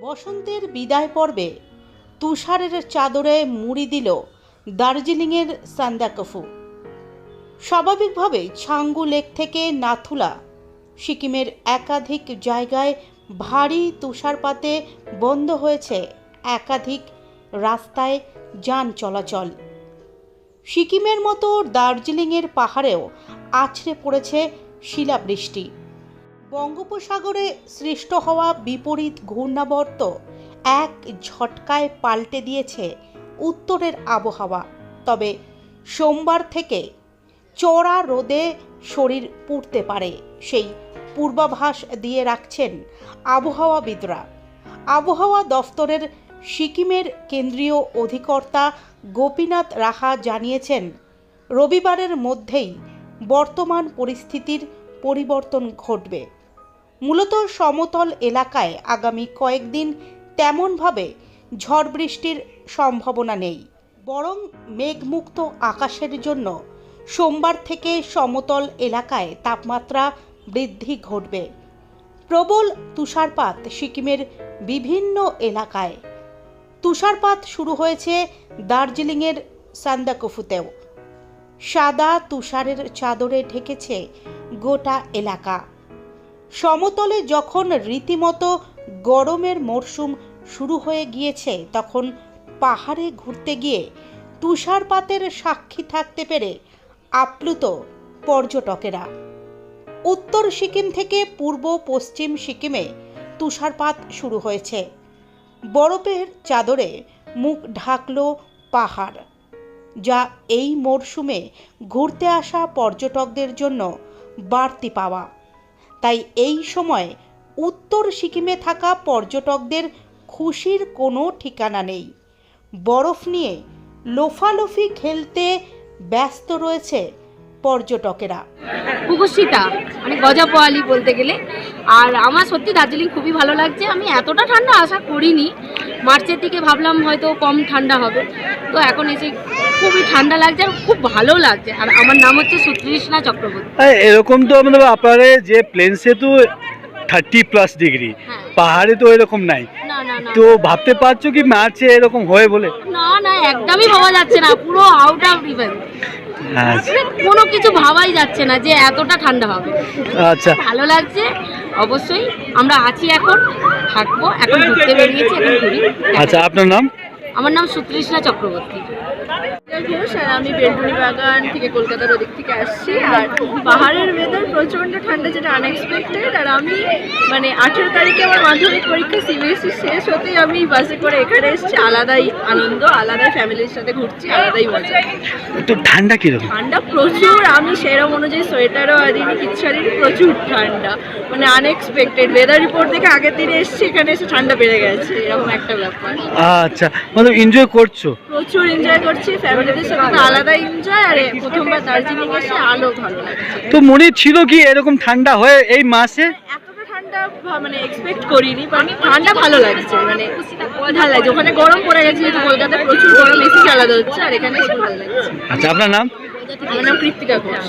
বসন্তের বিদায় পর্বে তুষারের চাদরে মুড়ি দিল দার্জিলিংয়ের সান্দাকফু স্বাভাবিকভাবেই ছাঙ্গু লেক থেকে নাথুলা, সিকিমের একাধিক জায়গায় ভারী তুষারপাতে বন্ধ হয়েছে একাধিক রাস্তায় যান চলাচল। সিকিমের মতো দার্জিলিংয়ের পাহাড়েও আছড়ে পড়েছে শিলাবৃষ্টি। বঙ্গোপসাগরে সৃষ্ট হওয়া বিপরীত ঘূর্ণাবর্ত এক ঝটকায় পাল্টে দিয়েছে উত্তরের আবহাওয়া। তবে সোমবার থেকে চড়া রোদে শরীর পুড়তে পারে, সেই পূর্বাভাস দিয়ে রাখছেন আবহাওয়াবিদরা। আবহাওয়া দফতরের সিকিমের কেন্দ্রীয় অধিকর্তা গোপীনাথ রাহা জানিয়েছেন, রবিবারের মধ্যেই বর্তমান পরিস্থিতির পরিবর্তন ঘটবে। মূলত সমতল এলাকায় আগামী কয়েকদিন তেমনভাবে ঝড় বৃষ্টির সম্ভাবনা নেই। বরং মেঘমুক্ত আকাশের জন্য সোমবার থেকে সমতল এলাকায় তাপমাত্রা বৃদ্ধি ঘটবে। প্রবল তুষারপাত সিকিমের বিভিন্ন এলাকায়। তুষারপাত শুরু হয়েছে দার্জিলিংয়ের সান্দাকফুতেও। সাদা তুষারের চাদরে ঢেকেছে গোটা এলাকা। সমতলে যখন রীতিমতো গরমের মরশুম শুরু হয়ে গিয়েছে, তখন পাহাড়ে ঘুরতে গিয়ে তুষারপাতের সাক্ষী থাকতে পেরে আপ্লুত পর্যটকেরা। উত্তর সিকিম থেকে পূর্ব পশ্চিম সিকিমে তুষারপাত শুরু হয়েছে। বরফের চাদরে মুখ ঢাকল পাহাড়, যা এই মরশুমে ঘুরতে আসা পর্যটকদের জন্য বাড়তি পাওয়া। তাই এই সময় উত্তর সিকিমে থাকা পর্যটকদের খুশির কোনো ঠিকানা নেই। বরফ নিয়ে লোফালোফি খেলতে ব্যস্ত রয়েছে পর্যটকেরা। কুকুরশিতা মানে গজা পোয়ালি বলতে গেলে। আর আমার সত্যি দার্জিলিং খুবই ভালো লাগছে। আমি এতটা ঠান্ডা আশা করিনি। মার্চের দিকে ভাবলাম হয়তো কম ঠান্ডা হবে। তো এখন এসে খুবই ঠান্ডা লাগছে আর খুব ভালো লাগছে। আর আমার নাম হচ্ছে সুতৃষ্ণা চক্রবর্তী। এরকম তো মানে আপনারে যে প্লেন সেতু থার্টি প্লাস ডিগ্রি হ্যাঁ। পাহাড়ে তো এরকম নাই। তো ভাবতে পারছ কি মার্চে এরকম হয় বলে? না না একদমই ভাবা যাচ্ছে না পুরো আউট অফ আচ্ছা। কোনো কিছু ভাবাই যাচ্ছে না যে এতটা ঠান্ডা হবে। আচ্ছা। ভালো লাগছে অবশ্যই। আমরা আছি এখন থাকব এখন ঘুরতে বেরিয়েছি এখন ঘুরি। আচ্ছা আপনার নাম? আমার নাম সুতৃষ্ণা চক্রবর্তী। ঘোষ আর আমি বেলটুনি বাগান থেকে কলকাতার ওদিক থেকে আসছি। আর পাহাড়ের ওয়েদার প্রচণ্ড ঠান্ডা যেটা আনএক্সপেক্টেড আর আমি মানে আঠেরো তারিখে আমার মাধ্যমিক পরীক্ষা সিবিএসসি শেষ হতেই আমি বাসে করে এখানে এসেছি। আলাদাই আনন্দ আলাদাই ফ্যামিলির সাথে ঘুরছি আলাদাই মজা। তো ঠান্ডা কীরকম? ঠান্ডা প্রচুর আমি সেরকম অনুযায়ী সোয়েটারও আনিনি কিচ্ছু আনিনি প্রচুর ঠান্ডা। মানে আনএক্সপেক্টেড ওয়েদার রিপোর্ট দেখে আগের দিনে এসেছি এখানে এসে ঠান্ডা বেড়ে গেছে এরকম একটা ব্যাপার। আচ্ছা মানে এনজয় করছ? প্রচুর এনজয় করছি সাথে তো আলাদা এনজয় আর প্রথমবার দার্জিলিং এসে আরও ভালো লাগছে তো মনে ছিল কি এরকম ঠান্ডা হয় এই মাসে? এতটা ঠান্ডা মানে এক্সপেক্ট করিনি বাট ঠান্ডা ভালো লাগছে মানে ভালো লাগছে। ওখানে গরম পড়ে গেছে যেহেতু কলকাতায় প্রচুর গরম এসি আলাদা হচ্ছে আর এখানে এসে ভালো লাগছে। আচ্ছা আপনার নাম? আমার নাম কৃত্তিকা ঘোষ।